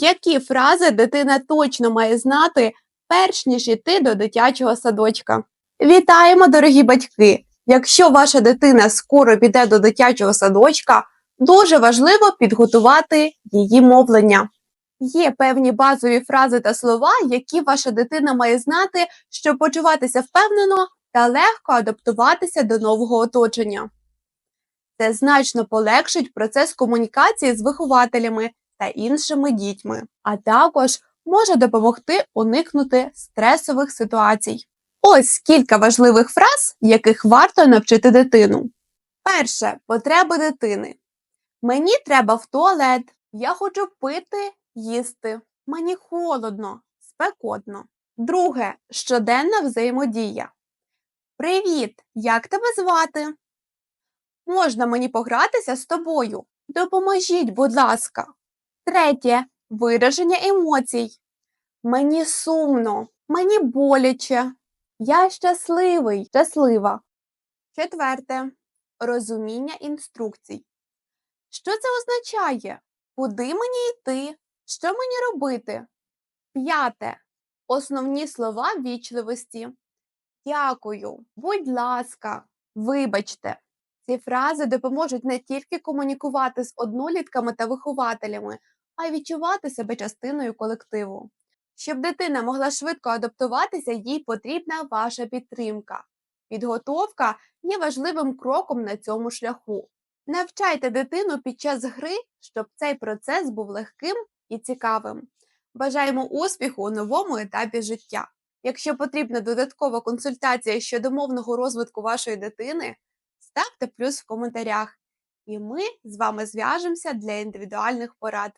Які фрази дитина точно має знати, перш ніж йти до дитячого садочка? Вітаємо, дорогі батьки! Якщо ваша дитина скоро піде до дитячого садочка, дуже важливо підготувати її мовлення. Є певні базові фрази та слова, які ваша дитина має знати, щоб почуватися впевнено та легко адаптуватися до нового оточення. Це значно полегшить процес комунікації з вихователями та іншими дітьми, а також може допомогти уникнути стресових ситуацій. Ось кілька важливих фраз, яких варто навчити дитину. Перше потреби дитини. Мені треба в туалет. Я хочу пити, їсти. Мені холодно, спекотно. Друге щоденна взаємодія. Привіт! Як тебе звати? Можна мені погратися з тобою? Допоможіть, будь ласка. Третє вираження емоцій. Мені сумно, мені боляче. Я щасливий, щаслива. Четверте розуміння інструкцій. Що це означає? Куди мені йти? Що мені робити? П'яте. Основні слова вічливості. Дякую, будь ласка, вибачте. Ці фрази допоможуть не тільки комунікувати з однолітками та вихователями, а й відчувати себе частиною колективу. Щоб дитина могла швидко адаптуватися, їй потрібна ваша підтримка. Підготовка є важливим кроком на цьому шляху. Навчайте дитину під час гри, щоб цей процес був легким і цікавим. Бажаємо успіху у новому етапі життя. Якщо потрібна додаткова консультація щодо мовного розвитку вашої дитини, ставте плюс в коментарях, і ми з вами зв'яжемося для індивідуальних порад.